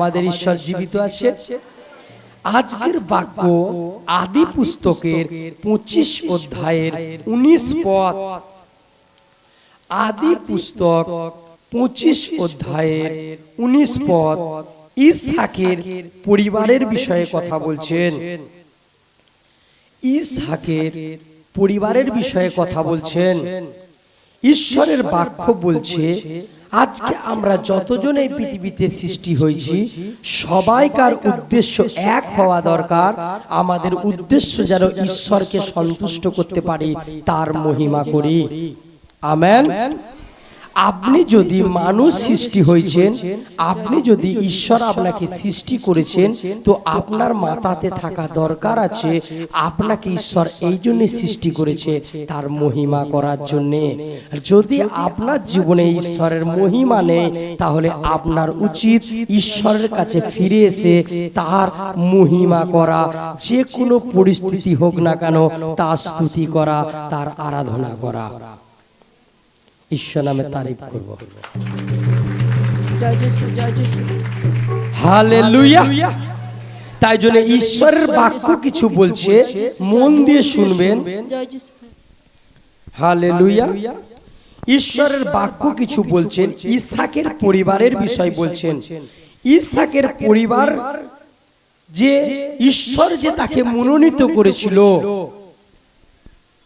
আমাদের ঈশ্বর জীবিত আছে। আজকের বাক্য আদি পুস্তকের পঁচিশ অধ্যায়ের উনিশ পদ আদি পুস্তক পঁচিশ অধ্যায়ের উনিশ পদ ইসহাকের পরিবারের বিষয়ে কথা বলছেন। ইসহাকের পরিবারের বিষয়ে কথা বলছেন। ঈশ্বরের বাক্য বলছে আজকে আমরা যতজন এই পৃথিবীতে সৃষ্টি হয়েছি সবাইকার উদ্দেশ্য এক হওয়া দরকার। আমাদের উদ্দেশ্য যেন ঈশ্বরকে সন্তুষ্ট করতে পারি তার মহিমা করি। আমেন। আপনি যদি মানুষ সৃষ্টি হয়েছেন আপনি যদি ঈশ্বর আপনাকে সৃষ্টি করেছেন তো আপনার মাথাতে থাকা দরকার আছে আপনাকে ঈশ্বর এই জন্য সৃষ্টি করেছে তার মহিমা করার জন্য। যদি আপনার জীবনে ঈশ্বরের মহিমা নেই তাহলে আপনার উচিত ঈশ্বরের কাছে ফিরে এসে তার মহিমা করা যে কোনো পরিস্থিতি হোক না কেন তার স্তুতি করা তার আরাধনা করা। ঈশ্বর নামে তারিফ করব। যিশু হালেলুয়া। তাই জন্য ঈশ্বরের বাক্য কিছু বলছে মন দিয়ে শুনবেন। ঈশ্বরের বাক্য কিছু বলছেন ইসাকের পরিবারের বিষয় বলছেন। ইসাকের পরিবার যে ঈশ্বর যে তাকে মনোনীত করেছিল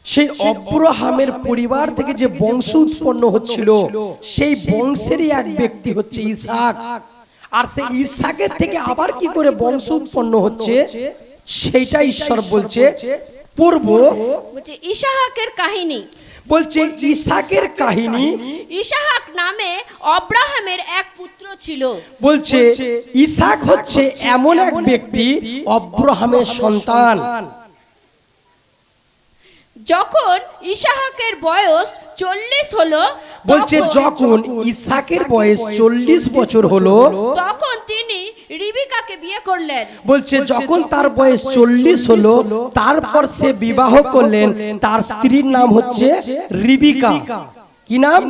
সেই অব্রাহামের পরিবার থেকে যে বংশ উৎপন্ন হচ্ছিল সেই বংশেরই এক ব্যক্তি হচ্ছে ইসাক আর সেই ইসাকের থেকে আবার কি করে বংশ উৎপন্ন হচ্ছে? সেইটা ঈশ্বর বলছে। পূর্ব বলছে ইসাহাকের কাহিনী। বলছে ইসাকের কাহিনী। ইসাহাক নামে অব্রাহামের এক পুত্র ছিল। বলছে ইসাক হচ্ছে এমন এক ব্যক্তি অব্রাহামের সন্তান। যখন ইসাহাকের বয়স চল্লিশ হলো বলছে যখন ইসাকের বয়স চল্লিশ বছর হলো তখন তিনি রিবিকাকে বিয়ে করলেন। বলছে যখন তার বয়স চল্লিশ হলো তারপর সে বিবাহ করলেন। তার স্ত্রীর নাম হচ্ছে রিবিকা। কি নাম?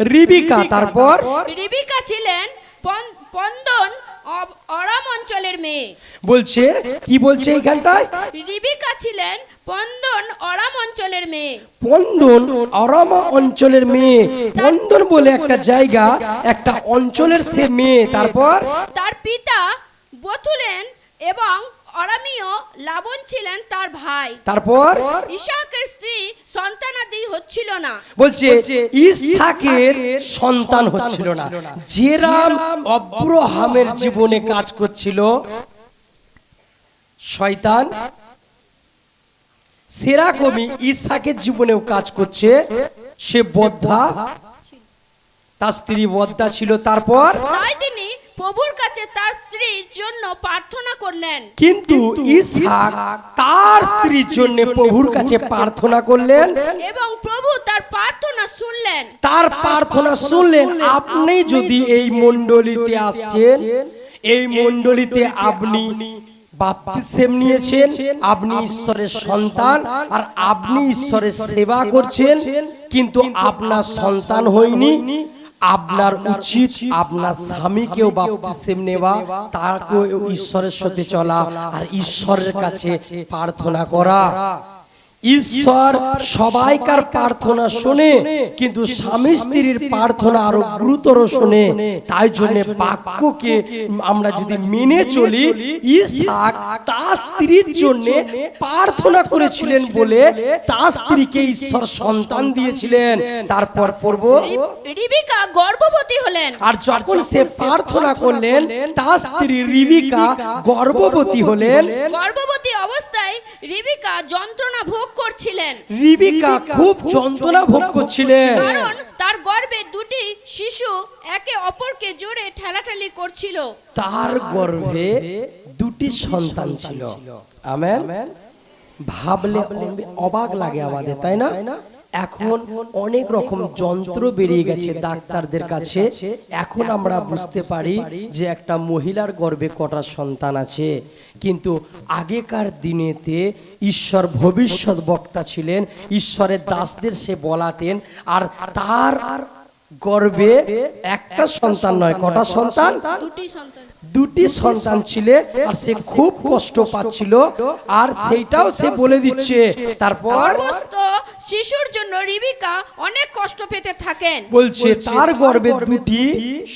রিবিকা। তারপর? রিবিকা ছিলেন পন- পন্দন অব- অরাম অঞ্চলের মেয়ে। বলছে কি বলছে? এইখানটায়? রিবিকা ছিলেন পন্দন অরাম অঞ্চলের মেয়ে। পন্দন অরামা অঞ্চলের মেয়ে। পন্দন বলে একটা জায়গা একটা অঞ্চলের সে মেয়ে। তারপর? তার পিতা বথুলেন এবং অরামীয় লাবণ ছিলেন তার ভাই। তারপর? ইসাকের স্ত্রী সন্তানাদি হচ্ছিল না। বলছে ইসাকের সন্তান হচ্ছিল না। যেরাম অব্রাহামের জীবনে কাজ করছিল শয়তান সেরাকমি ইসাকের জীবনেও কাজ করছে। সে বদ্ধা। তার স্ত্রী বদ্ধা ছিল। তারপর? তাই তিনি প্রভুর কাছে তার স্ত্রীর জন্য প্রার্থনা করলেন। কিন্তু ইসহাক তার স্ত্রীর জন্য প্রভুর কাছে প্রার্থনা করলেন। এবং প্রভু তার প্রার্থনা শুনলেন। তার প্রার্থনা শুনলেন আপনি যদি এই মণ্ডলীতে আসছেন এই মণ্ডলীতে আপনি বাপ্তিসেম নিয়েছেন, আপনি ঈশ্বরের সন্তান, আর আপনি ঈশ্বরের সেবা করছেন, কিন্তু আপনার সন্তান হয়নি। আপনার উচিত আপনার স্বামীকেও বাপ্তিসেম নেওয়া, তাকেও ঈশ্বরের সাথে চলা, আর ঈশ্বরের কাছে প্রার্থনা করা। ঈশ্বর সবাইকার প্রার্থনা শোনে কিন্তু স্বামী স্ত্রীর প্রার্থনা আরও গুরুতর শোনে তাই জন্য বাক্যকে আমরা যদি মেনে চলি ইসাক তার স্ত্রীর জন্য প্রার্থনা করেছিলেন বলে তার স্ত্রীকে ঈশ্বর সন্তান দিয়েছিলেন। তারপর পড়ব রিবিকা গর্ভবতী হলেন। আর যখন সে প্রার্থনা করলেন তার স্ত্রী রিবিকা গর্ভবতী হলেন। গর্ভবতী অবস্থায় রিবিকা যন্ত্রণা ভোগ করছিলেন। রিবিকা খুব যন্ত্রণা ভোগ করছিলেন। কারণ তার গর্ভে দুটি শিশু একে অপরকে জোরে ঠেলাঠেলি করছিল। তার গর্ভে দুটি সন্তান ছিল। আমেন। ভাবলে অবাক লাগে আমাদের তাই না? এখন অনেক রকম যন্ত্র বেরিয়ে গেছে ডাক্তারদের কাছে। এখন আমরা বুঝতে পারি যে একটা মহিলার গর্ভে কটা সন্তান আছে। কিন্তু আগেকার দিনেতে ঈশ্বর ভবিষ্যৎ বক্তা ছিলেন ঈশ্বরের দাসদের সে বলাতেন আর তার গর্বে একটা সন্তান নয় কটা সন্তান? দুটি সন্তান। ছিল আর সে খুব কষ্ট পাচ্ছিল আর সেইটাও সে বলে দিচ্ছে। তারপর? শিশুর জন্য রিবিকা অনেক কষ্ট পেতে থাকেন। বলছে তার গর্বে দুটি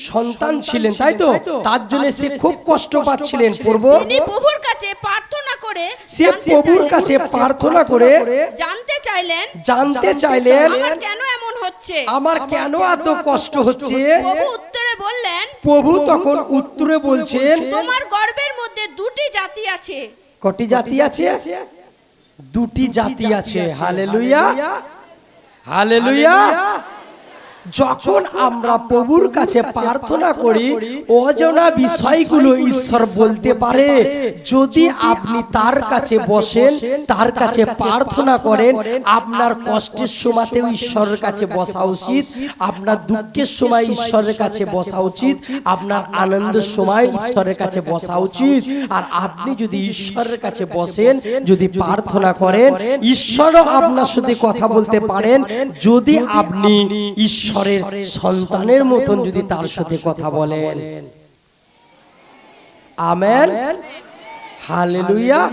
সন্তান ছিলেন তাই তো? তার জন্য সে খুব কষ্ট পাচ্ছিলেন পূর্ব তিনি প্রভুর কাছে প্রার্থনা করে সে প্রভুর কাছে প্রার্থনা করে জানতে চাইলেন জানতে চাইলেন আমার কেন এমন হচ্ছে? আমার কেন এত কষ্ট হচ্ছে? প্রভু উত্তরে বললেন প্রভু তখন উত্তরে বলছেন তোমার গর্ভের মধ্যে দুটি জাতি আছে। কটি জাতি আছে? দুটি জাতি আছে। হালেলুয়া হালেলুয়া যখন আমরা প্রভুর কাছে প্রার্থনা করি অজানা বিষয়গুলো ঈশ্বর বলতে পারে। যদি আপনি তার কাছে বসেন তার কাছে প্রার্থনা করেন আপনার কষ্টের সময়তেও ঈশ্বরের কাছে বসা উচিত। আপনার দুঃখের সময় ঈশ্বরের কাছে বসা উচিত। আপনার আনন্দের সময় ঈশ্বরের কাছে বসা উচিত। আর আপনি যদি ঈশ্বরের কাছে বসেন যদি প্রার্থনা করেন ঈশ্বরও আপনার সাথে কথা বলতে পারেন। যদি আপনি ঈশ্বরের সন্তানের মতন যদি তার সাথে কথা বলেন। আমেন। হালেলুয়া।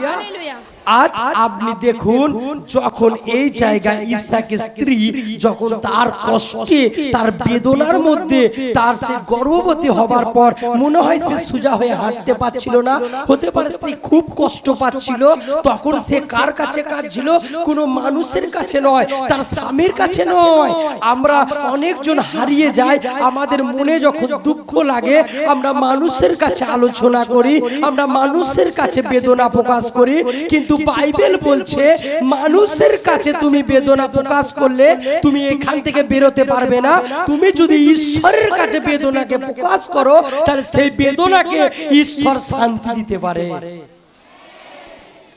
আজ আপনি দেখুন, যখন এই জায়গায় ইসাকে স্ত্রী, যখন তার কষ্টে, তার বেদনার মধ্যে, তার সে গর্ভবতী হবার পর মনে হয় সে সোজা হয়ে হাঁটতে পারছিল না, হতে পারে খুব কষ্ট পাচ্ছিল, তখন সে কার কাছে কাঁদছিল? কোনো মানুষের কাছে নয়, তার স্বামীর কাছে নয়। আমরা অনেকজন হারিয়ে যাই, আমাদের মনে যখন দুঃখ লাগে, আমরা মানুষের কাছে আলোচনা করি, আমরা মানুষের কাছে বেদনা প্রকাশ করি, কিন্তু বাইবেল বলছে মানুষের কাছে তুমি বেদনা প্রকাশ করলে তুমি এখান থেকে বেরোতে পারবে না। তুমি যদি ঈশ্বরের কাছে বেদনাকে প্রকাশ করো তাহলে সেই বেদনাকে ঈশ্বর শান্তি দিতে পারে।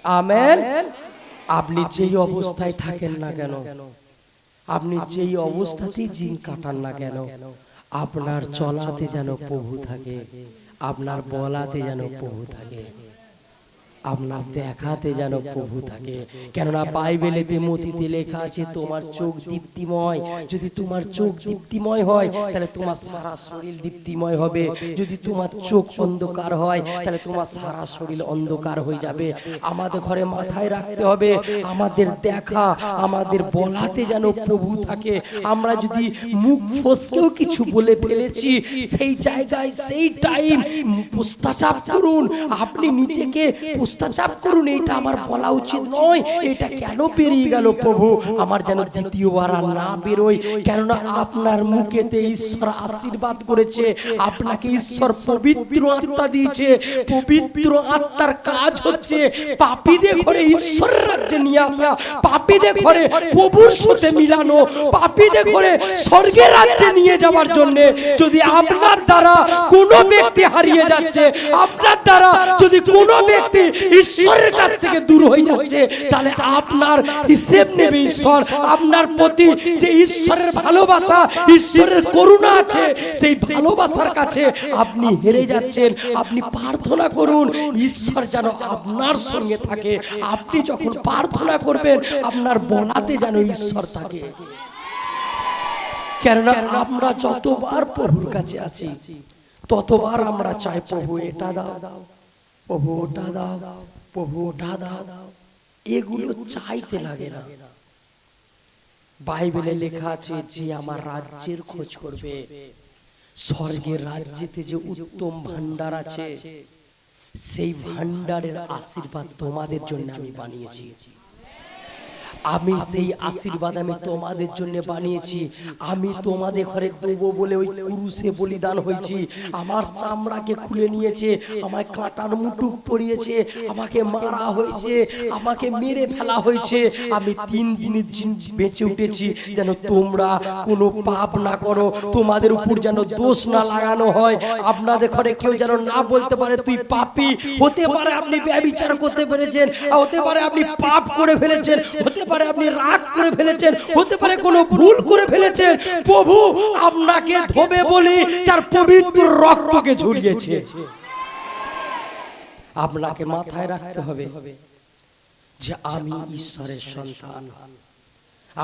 আমেন। আপনি যেই অবস্থায় থাকেন না কেন? আপনি যেই অবস্থাতেই দিন কাটান না কেন? আপনার চলাতে যেন প্রভু থাকে। আপনার বলাতে যেন প্রভু থাকে। আপনার দেখাতে যেন প্রভু থাকে। কেননা বাইবেলেতে মতিতে লেখা আছে, তোমার চোখ দীপ্তিময়। যদি তোমার চোখ দীপ্তিময় হয়, তাহলে তোমার সারা শরীর দীপ্তিময় হবে। যদি তোমার চোখ অন্ধকার হয়, তাহলে তোমার সারা শরীর অন্ধকার হয়ে যাবে। আমাদের ঘরে মাথায় রাখতে হবে, আমাদের দেখা, আমাদের বলাতে যেন প্রভু থাকে। আমরা যদি মুখ ফসকেও কিছু বলে ফেলেছি, সেই জায়গায়, সেই টাইম পুস্তাচাপ করুন। আপনি নিজেকে পুস্তাচাপ করুন, এটা আমার বলা উচিত নয়। এটা কেন বেরিয়ে গেল প্রভু? আমার যেন দ্বিতীয়বার আর না বেরোয়। কেননা আপনার মুখেতে ঈশ্বর আশীর্বাদ করেছে, আপনাকে ঈশ্বর পবিত্র আত্মা দিয়েছে, পবিত্র আত্মার কাজ হচ্ছে পাপীদের ঘরে ঈশ্বরের রাজ্যে নিয়ে আসা, পাপীদের ঘরে প্রভুর সাথে মিলানো, পাপীদের ঘরে স্বর্গের রাজ্যে নিয়ে যাওয়ার জন্য যদি আপনার দ্বারা কোনো ব্যক্তি হারিয়ে যাচ্ছে, আপনার দ্বারা যদি কোনো ব্যক্তি ঈশ্বরের কাছ থেকে দূর হয়ে যাচ্ছে। তাহলে আপনার হিসেব নেবে ঈশ্বর। আপনার প্রতি যে ঈশ্বরের ভালোবাসা, ঈশ্বরের করুণা আছে, সেই ভালোবাসার কাছে আপনি হেরে যাচ্ছেন। আপনি প্রার্থনা করুন, ঈশ্বর যেন আপনার সঙ্গে থাকে। আপনি যখন প্রার্থনা করবেন, আপনার বলাতে যেন ঈশ্বর থাকে। কেননা আমরা যতবার প্রভুর কাছে আসি ততবার আমরা চাই, প্রভু, এটা দাও। প্রভু ওটা দাও, প্রভু ওটা দাও। এগুলো চাইতে লাগে না। বাইবেলে লেখা আছে, যে আমার রাজ্যের খোঁজ করবে। স্বর্গের রাজ্যেতে যে উত্তম ভান্ডার আছে, সেই ভান্ডারের আশীর্বাদ তোমাদের জন্য আমি বানিয়েছি। আমি সেই আশীর্বাদ আমি তোমাদের জন্য বানিয়েছি। আমি তোমাদের ঘরে দেবো বলে ওই কুরুষে বলিদান হয়েছি। আমার চামড়াকে খুলে নিয়েছে আমায় কাঁটার মুটুক পরিয়েছে আমাকে মারা হয়েছে আমাকে মেরে ফেলা হয়েছে। আমি তিন দিনের দিন বেঁচে উঠেছি। যেন তোমরা কোনো পাপ না করো। তোমাদের উপর যেন দোষ না লাগানো হয়। আপনাদের ঘরে কেউ যেন না বলতে পারে তুই পাপি। হতে পারে আপনি ব্যবচার করতে পেরেছেন। হতে পারে আপনি পাপ করে ফেলেছেন হতে পারে আপনি রাগ করে ফেলেছেন হতে পারে কোনো ভুল করে ফেলেছেন। প্রভু আপনাকে ধোবে বলে তার পবিত্র রক্তকে ঝরিয়েছে আপনাকে মাথায় রাখতে হবে যে আমি ঈশ্বরের সন্তান।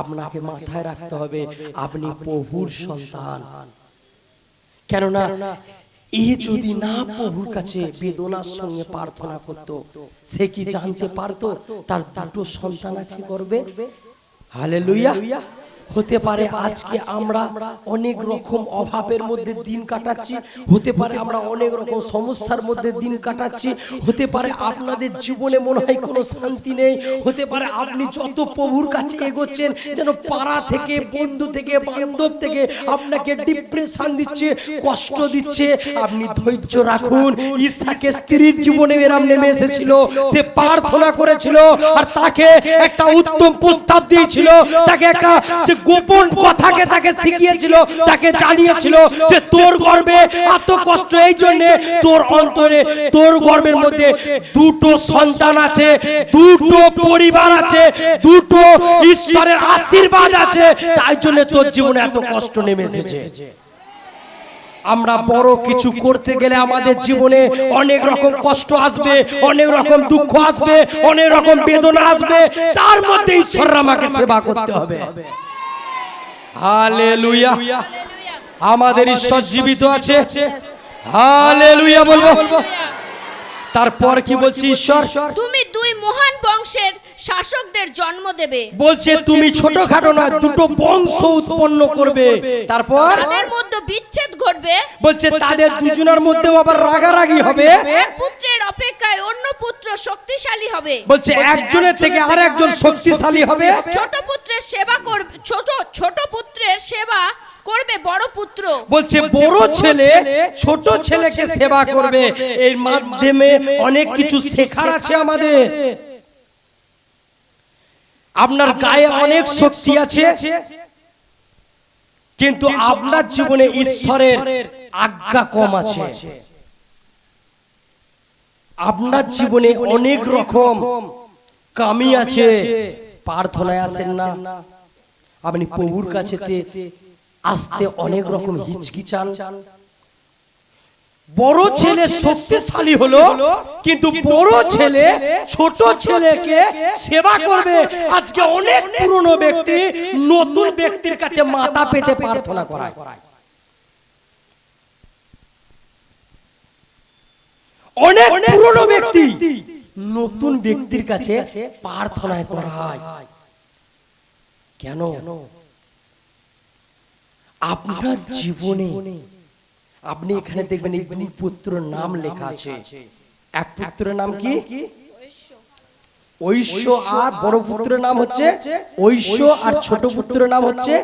আপনাকে মাথায় রাখতে হবে আপনি প্রভুর সন্তান। কেননা এ যদি না প্রভুর কাছে বেদনার সঙ্গে প্রার্থনা করত সে কি জানতে পারতো তার দুটো সন্তান আছে করবে হালেলুয়া। হতে পারে আজকে আমরা অনেক রকম অভাবের মধ্যে দিন কাটাচ্ছি হতে পারে আমরা অনেক রকম সমস্যার মধ্যে দিন কাটাচ্ছি হতে পারে আপনাদের জীবনে মনে হয় কোনো শান্তি নেই হতে পারে আপনি যত প্রভুর কাছে এগোচ্ছেন যেন পাড়া থেকে বন্ধু থেকে বান্ধব থেকে আপনাকে ডিপ্রেশন দিচ্ছে কষ্ট দিচ্ছে আপনি ধৈর্য রাখুন ইসাকে স্ত্রীর জীবনে এরাম নেমে এসেছিল সে প্রার্থনা করেছিল আর তাকে একটা উত্তম প্রস্তাব দিয়েছিল তাকে একটা যে গোপন কথাকে তাকে শিখিয়েছিল, তাকে জানিয়েছিল যে তোর গর্বে এত কষ্ট, এই জন্য তোর অন্তরে, তোর গর্বের মধ্যে দুটো সন্তান আছে, দুটো পরিবার আছে, দুটো ঈশ্বরের আশীর্বাদ আছে। তাই জন্য তোর জীবনে এত কষ্ট নেমে এসেছে। আমরা বড় কিছু করতে গেলে আমাদের জীবনে অনেক রকম কষ্ট আসবে, অনেক রকম দুঃখ আসবে, অনেক রকম বেদনা আসবে। তার মধ্যে ঈশ্বর আমাকে সেবা করতে হবে। হালেলুয়া. আমাদের ঈশ্বর জীবিত আছে। হালেলুয়া বলব. তারপর কি বলছি ঈশ্বর? তুমি দুই মহান বংশের শাসকদের জন্ম দেবে। বলছে তুমি ছোটখাটো না দুটো বংশ উৎপন্ন করবে। তারপর? তাদের মধ্যে বিচ্ছেদ ঘটবে। বলছে তাদের দুজনের মধ্যেও আবার রাগারাগি হবে। এক পুত্রের অপেক্ষায় অন্য পুত্র শক্তিশালী হবে। বলছে একজনের থেকে আর একজন শক্তিশালী হবে। ছোট পুত্রের সেবা করবে ছোট ছোট পুত্রের সেবা করবে বড় পুত্র। বলছে বড় ছেলে ছোট ছেলেকে সেবা করবে। এর মাধ্যমে অনেক কিছু শেখার আছে আমাদের। আপনার গায়ে অনেক শক্তি আছে কিন্তু আপনার জীবনে ঈশ্বরের আজ্ঞা কম আছে। আপনার জীবনে অনেক রকম কামি আছে প্রার্থনায় আসেন না। আপনি প্রভুর কাছে আসতে অনেক রকম হিচকিচান বড় ছেলে শক্তিশালী হলো কিন্তু বড় ছেলে ছোট ছেলেকে সেবা করবে। আজকে অনেক পুরনো ব্যক্তি নতুন ব্যক্তির কাছে মাথা পেতে প্রার্থনা করায়। অনেক পুরনো ব্যক্তি নতুন ব্যক্তির কাছে প্রার্থনায় করায়। কেন? আপনার জীবনে আপনি এখানে দেখবেন এই দুই পুত্রের নাম লেখা আছে। এক পুত্রের নাম কি? ঐশ্য। আর বড় পুত্রের নাম হচ্ছে ঐশ্য আর ছোট পুত্রের নাম হচ্ছে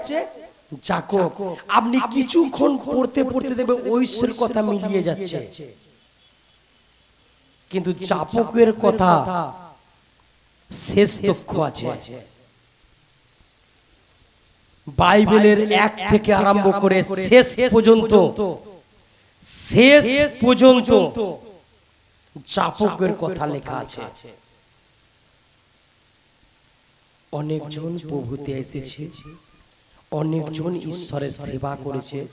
জাকব। আপনি কিছুক্ষণ পড়তে পড়তে ঐশ্বর কথা মিলিয়ে যাচ্ছে। কিন্তু জাপকের কথা শেষ তক্ষ আছে। বাইবেলের এক থেকে আরম্ভ করে শেষ পর্যন্ত শেষ পর্যন্ত জাপকের কথা লেখা আছে। অনেকজন প্রভুতে এসেছে। অনেকজন ঈশ্বরের সেবা করেছে।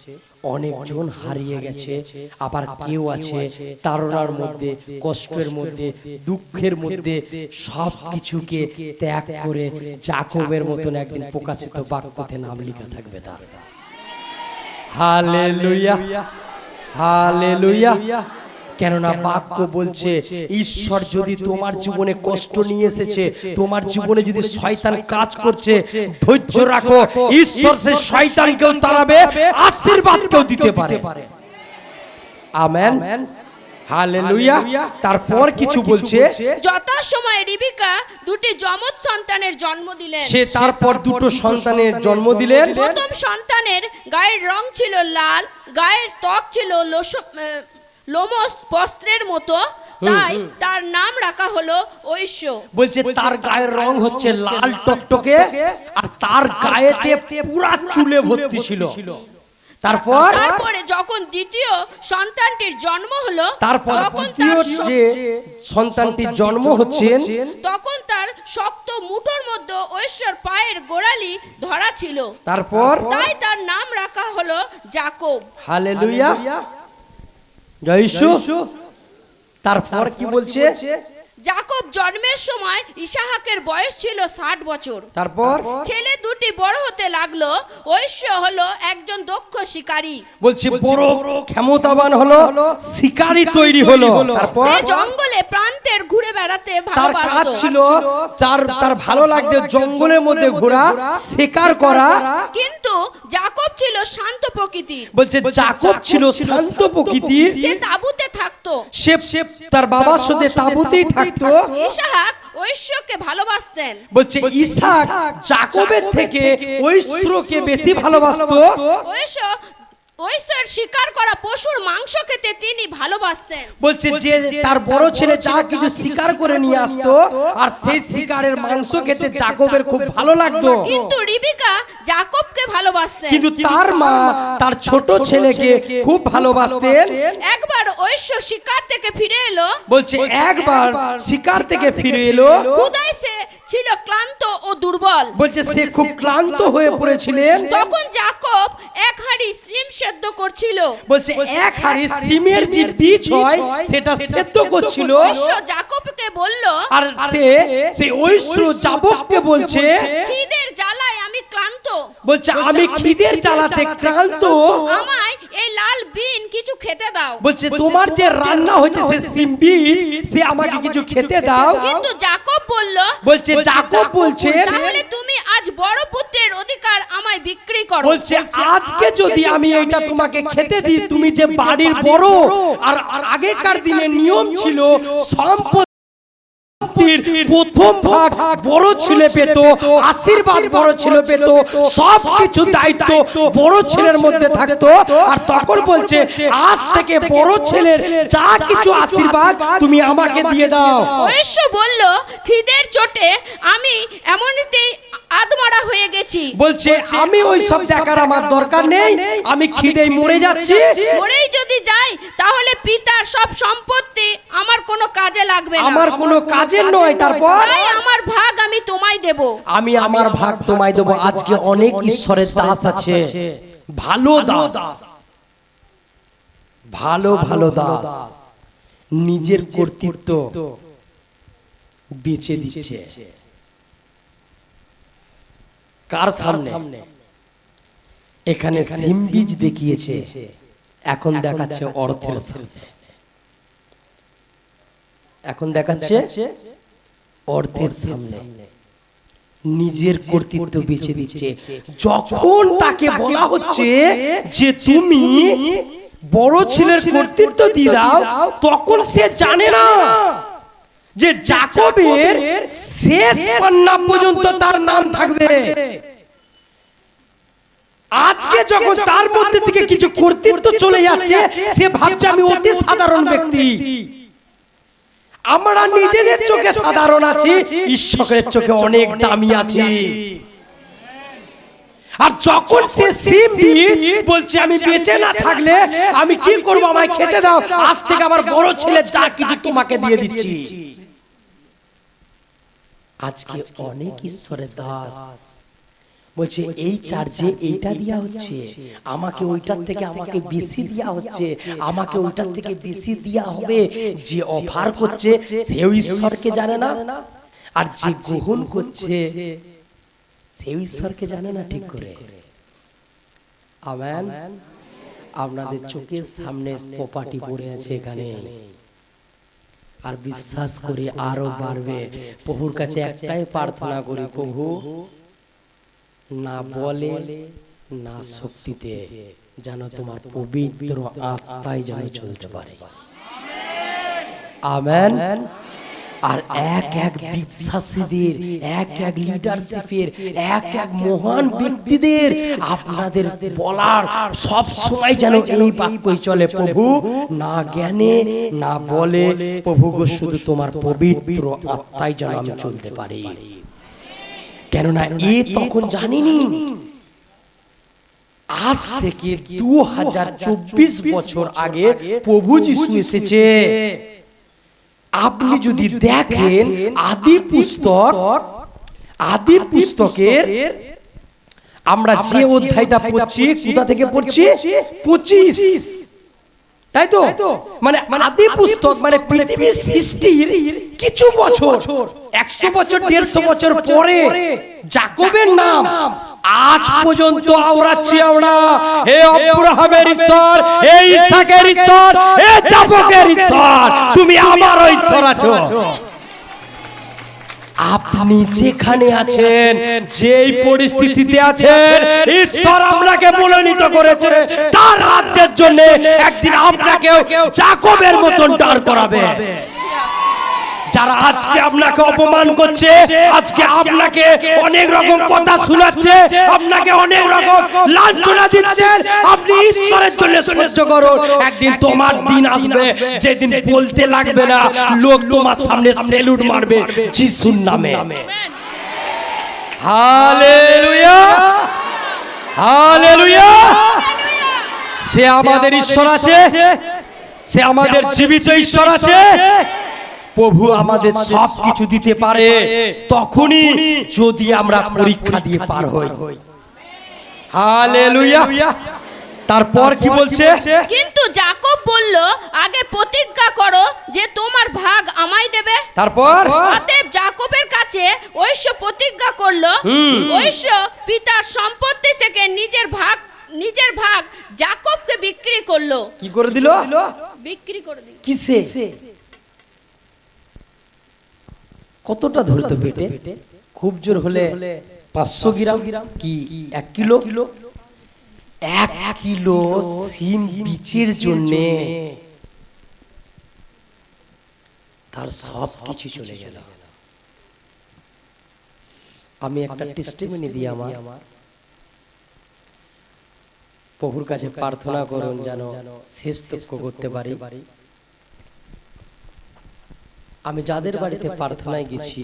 অনেকজন হারিয়ে গেছে। আবার কেউ আছে তারণার মধ্যে কষ্টের মধ্যে দুঃখের মধ্যে সব কিছুকে ত্যাগ করে জাকবের মতন একদিন প্রকাশিত বাক্যতে নাম লেখা থাকবে তার। হালেলুয়া। হালেলুয়া। কেননা বাক্য বলছে ঈশ্বর যদি তোমার জীবনে কষ্ট নিয়ে এসেছে তোমার জীবনে যদি শয়তান কাজ করছে ধৈর্য রাখো ঈশ্বর সে শয়তানকেও তাড়াবে আশীর্বাদকেও দিতে পারে। আমেন। হালেলুয়া তারপর কিছু বলছে যথা সময় রিবিকা দুটি যমজ সন্তানের জন্ম দিলেন। সে তারপর দুটো সন্তানের জন্ম দিলেন। প্রথম সন্তানের গায়ের রং ছিল লাল গায়ের ত্বক ছিল লোস- লোমস বস্ত্রের মতো। তাই তার নাম রাখা হলো ঐশ্য। বলছে তার গায়ের রং হচ্ছে লাল টকটকে আর তার গায়েতে পুরা চুলে ভর্তি ছিল। তারপর? তারপরে যখন দ্বিতীয় সন্তানটির জন্ম হলো তারপর তখন দ্বিতীয় তার যে সন্তানটির জন্ম হচ্ছেন তখন তার শক্ত মুঠোর মধ্যে ঐশ্বর পায়ের গোড়ালি ধরা ছিল। তারপর? তাই তার নাম রাখা হলো জাকব। হালেলুয়া। জয় তারপর কি বলছে? জাকব জন্মের সময় ইসাহাকের বয়স ছিল ষাট বছর। তারপর? ছেলে দুটি বড় হতে লাগল ঐশ্য হলো একজন দক্ষ শিকারী। বলছি বড় ক্ষমতাবান হলো শিকারী তৈরি হলো। তারপর? সে জঙ্গলে প্রান্তের ঘুরে বেড়াতে তার কাজ ছিল তার তার ভালো লাগতো জঙ্গলের মধ্যে ঘোরা শিকার করা। কিন্তু জাকব ছিল শান্ত প্রকৃতির। বলছে জাকব ছিল শান্ত প্রকৃতির। সে তাঁবুতে থাকতো। সে সে তার বাবার সাথে তাঁবুতেই থাকতো ইসাহাক ঐশ্বকে ভালোবাসতেন। বলছে ইসহাক জাকবের থেকে ঐশ্বকে বেশি ভালোবাসতো? ঐশ্ব ঐশ্বর শিকার করা পশুর মাংস খেতে তিনি ভালোবাসতেন। বলছে যে তার বড় ছেলে যা কিছু শিকার করে নিয়ে আসতো আর সেই শিকারের মাংস খেতে জাকবের খুব ভালো লাগতো। কিন্তু রিবিকা জাকবকে ভালোবাসতেন। কিন্তু তার মা তার ছোট ছেলেকে খুব ভালোবাসতেন। একবার ঐশ্ব শিকার থেকে ফিরে এলো। বলছে একবার শিকার থেকে ফিরে এলো। ক্ষুদায় সে ছিল ক্লান্ত ও দুর্বল। বলছে সে খুব ক্লান্ত হয়ে পড়েছিলেন তখন জাকব এক হাঁড়ি সিম সেদ্ধ করছিল। বলছে এক হাড়ি সিমের যে বীজ হয় সেটা সেদ্ধ করছিল। ঐশ্ব জাকবকে বলল আর সে সেই ঐশ্র জাবককে বলছে খিদের জ্বালায় আমি ক্লান্ত। বলছে আমি খিদের জ্বালাতে ক্লান্ত। আমায় এই লাল বিন কিছু খেতে দাও। বলছে তোমার যে রান্না হচ্ছে সে সিম বীজ সে আমাকে কিছু খেতে দাও। কিন্তু জাকব বলল বলছে জাকব বলছে তাহলে তুমি আজ বড় পুত্রের অধিকার আমায় বিক্রি করো। বলছে আজকে যদি আমি এটা তোমাকে খেতে দিই তুমি যে বাড়ির বড় আর আগেকার দিনে নিয়ম ছিল সম্পত্তির প্রথম ভাগ বড় ছেলে পেত আশীর্বাদ বড় ছেলে পেত সব কিছু দায়িত্ব বড় ছেলের মধ্যে থাকতো। আর তখন বলছে আজ থেকে বড় ছেলের যা কিছু আশীর্বাদ তুমি আমাকে দিয়ে দাও। ঐশ্ব বলল খিদের চোটে আমি এমনিতেই আদমারা হয়ে গেছি। বলছে আমি ওই সব দেখার আমার দরকার নেই। আমি খিদেই মরে যাচ্ছি। মরেই যদি যাই তাহলে পিতার সব সম্পত্তি আমার লাগবে না। আমার কোনো কাজের নয় তারপর? তাই আমার ভাগ আমি তোমায় দেব। আমি আমার ভাগ তোমায় দেবো। আজকে অনেক ঈশ্বরের দাস আছে। ভালো দাস। ভালো ভালো দাস। নিজের কর্তৃত্ব বেচে দিচ্ছে। কার সামনে? এখানে সিম বীজ দেখিয়েছে। এখন দেখাচ্ছে অর্থের সামনে। এখন দেখাচ্ছে অর্থের সামনে। নিজের কর্তৃত্ব বেঁচে দিচ্ছে। যখন তাকে বলা হচ্ছে যে তুমি বড় ছেলের কর্তৃত্ব দিয়ে দাও তখন সে জানে না যে জাকবের শেষ কন্যা পর্যন্ত তার নাম থাকবে। আজকে যখন তার মধ্যে থেকে কিছু কর্তৃত্ব চলে যাচ্ছে সে ভাবছে আমি অতি সাধারণ ব্যক্তি। আমরা নিজেদের চোখে সাধারণ আছি ঈশ্বরের চোখে অনেক দামি আছি। আর যখন সে সিম বীজ বলছে আমি বেঁচে না থাকলে আমি কি করব? আমায় খেতে দাও। আজ থেকে আমার বড় ছেলে যা কিছু তোমাকে দিয়ে দিচ্ছি। আজকে অনেক ঈশ্বরের দাস। বলছে এই চার্জে এইটা দেওয়া হচ্ছে। আমাকে ওইটার থেকে আমাকে বেশি দেওয়া হচ্ছে। আমাকে ওইটার থেকে বেশি দেওয়া হবে। যে অফার করছে সেও ঈশ্বরকে জানে না। আর যে গ্রহণ করছে সেও ঈশ্বরকে জানে না ঠিক করে। আমেন। আপনাদের চোখের সামনে প্রপার্টি পড়ে আছে এখানে। আর বিশ্বাস করি আরও বাড়বে। প্রভুর কাছে একটাই প্রার্থনা করি প্রভু। না বলে না শক্তিতে যেন তোমার পবিত্র আত্মায় যেন চলতে পারে। আমেন। আর এক এক বিশ্বাসীদের এক এক লিডারশিপের এক এক মহান ব্যক্তিদের আপনাদের বলার সব সময় যেন এই বাক্যই চলে প্রভু। না জ্ঞানে না বলে প্রভু গো শুধু তোমার পবিত্র আত্মায় যেন আমি চলতে পারি। কেননা এ তখন জানিনি। আজ থেকে দু হাজার চব্বিশ বছর আগে প্রভু যিশু এসেছে। আপনি যদি দেখেন আদি পুস্তক আদি পুস্তকের আমরা যে অধ্যায়টা পড়ছি কোথা থেকে পড়ছি? পঁচিশ। তাই তো? মানে আদি পুস্তক মানে পৃথিবীর সৃষ্টির কিছু বছর একশো বছর দেড়শো বছর পরে জাকবের নাম। আজ পর্যন্ত আওড়াচ্ছি আমরা। হে অব্রাহামের ঈশ্বর হে ইসাকের ঈশ্বর হে জাবকের ঈশ্বর। তুমি আমারও ঈশ্বর আছো। আপনি যেখানে আছেন যেই পরিস্থিতিতে আছেন ঈশ্বর আপনাকে মনোনীত করেছে। তার রাজ্যের জন্য একদিন আপনাকেও জাকবের মতন দাঁড় করাবে। যারা আজকে আপনাকে অপমান করছে, আজকে আপনাকে অনেক রকম কথা শোনাচ্ছে, আপনাকে অনেক রকম লাঞ্ছনা দিচ্ছেন আপনি ঈশ্বরের জন্য সহ্য করুন। একদিন তোমার দিন আসবে, যেদিন বলতে লাগবে না, লোক তোমার সামনে সেলুট মারবে, যিশুর নামে। হালেলুয়া! হালেলুয়া! সে আমাদের ঈশ্বর আছে, সে আমাদের জীবিত ঈশ্বর আছে। প্রভু আমাদের সব কিছু দিতে পারে তখনই যদি আমরা পরীক্ষা দিয়ে পার হই। হালেলুয়া। তারপর কি বলছে? কিন্তু জাকব বলল আগে প্রতিজ্ঞা করো যে তোমার ভাগ আমায় দেবে। তারপর? অতএব জাকবের কাছে ঐশ্য প্রতিজ্ঞা করল। ঐশ্য পিতার সম্পত্তি থেকে নিজের ভাগ নিজের ভাগ জাকবকে বিক্রি করল। কি করে দিল? বিক্রি করে দিল। কিসে? কতটা ধরতো পেটে খুব জোর হলে পাঁচশো গ্রাম কি এক কিলো? কিলো? এক কিলো সিম বীজের জন্য। তার সব কিছু চলে গেল। আমি একটা টেস্টিমনি দিই আমার। প্রভুর কাছে প্রার্থনা করুন যেন শেষ তক্ষ করতে পারি। আমি যাদের বাড়িতে প্রার্থনায় গেছি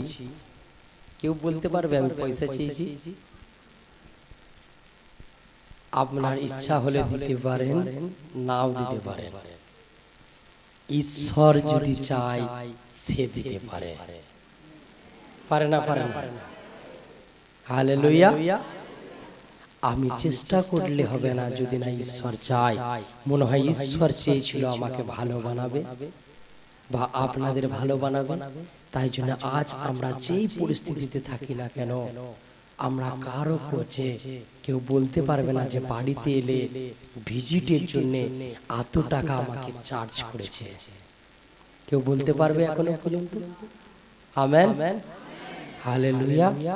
কেউ বলতে পারবে আমি পয়সা চেয়েছি। আপনার ইচ্ছা হলে দিতে পারেন নাও দিতে পারেন। ঈশ্বর যদি চায় সে দিতে পারে। পারে। না পারে না হালে লইয়া আমি চেষ্টা করলে হবে না যদি না ঈশ্বর চায়। মনে হয় ঈশ্বর চেয়েছিল আমাকে ভালো বানাবে। বা আপনাদের ভালো বানাবে তাই জন্য আজ আমরা যেই পরিস্থিতিতে থাকি না কেন আমরা কারও করছে কেউ বলতে পারবে না যে বাড়িতে এলে ভিজিটের জন্য এত টাকা আমাকে চার্জ করেছে। কেউ বলতে পারবে এখনও পর্যন্ত? আমেন। হালেলুয়া।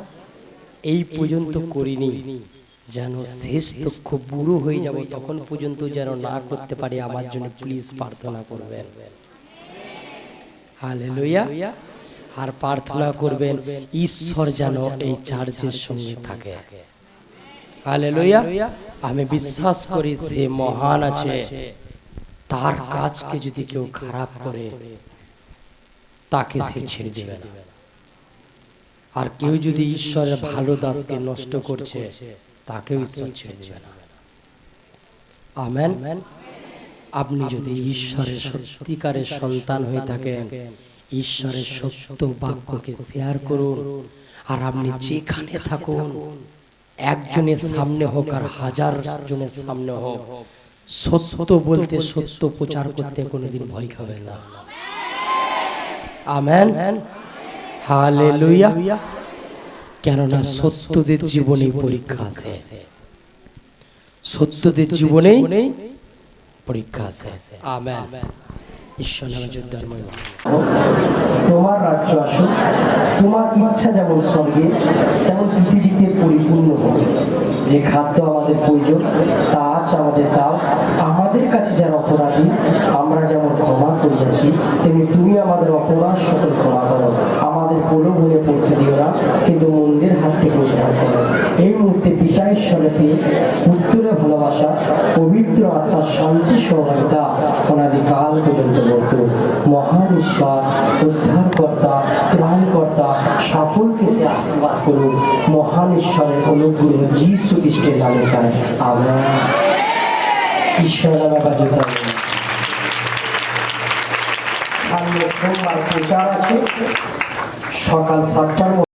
এই পর্যন্ত করিনি। যেন শেষ তক্ষ বুড়ো হয়ে যাব তখন পর্যন্ত যেন না করতে পারি। আমার জন্য প্লিজ প্রার্থনা করবেন। হালেলুয়া। আর প্রার্থনা করবেন ঈশ্বর যেন এই চার্চের সঙ্গে থাকে। হালেলুয়া। আমি বিশ্বাস করি সে মহান আছে। তার কাজকে যদি কেউ খারাপ করে তাকে সে ছেড়ে দেবে না। আর কেউ যদি ঈশ্বরের ভালো দাসকে নষ্ট করছে তাকেও ঈশ্বর ছেড়ে দেবে না। আমেন। আপনি যদি ঈশ্বরের সত্যিকারের সন্তান হয়ে থাকেন, ঈশ্বরের সত্য বাক্যকে শেয়ার করুন। আর আপনি যেখানে থাকুন, একজনের সামনে হোক আর হাজার জনের সামনে হোক, সত্য বলতে সত্য প্রচার করতে কোনোদিন ভয় খাবেন না। আমেন। হালেলুয়া। কেননা সত্যদের জীবনে পরীক্ষা আছে। সত্যদের জীবনেই পরীক্ষা আছে। আমেন। ঈশ্বর নামে যুদ্ধময় তোমার রাজ্য আসুক তোমার ইচ্ছা যেমন স্বর্গে তেমন পৃথিবীতে পরিপূর্ণ হোক। যে খাদ্য আমাদের প্রয়োজন তা আজ আমাদের দাও। আমাদের কাছে যারা অপরাধী আমরা যেমন ক্ষমা করিয়াছি তেমনি তুমি আমাদের অপরাধ সকল ক্ষমা করো। আমাদের প্রলোভনে পড়তে দিও না কিন্তু মন্দির হাত থেকে উদ্ধার করো। এই মুহূর্তে পিতা ঈশ্বরকে উত্তরে ভালোবাসা পবিত্র আত্মার শান্তি সহযোগিতা অনাদিকাল পর্যন্ত বলতো। মহান ঈশ্বর উদ্ধারকর্তা, ত্রাণকর্তা, সকলকে সে আশীর্বাদ করুন মহান ঈশ্বরের অনুগ্রহ যীশু খ্রিস্টের নামে আমরা ঈশ্বর সোমবার প্রচার আছে। সকাল সাতটার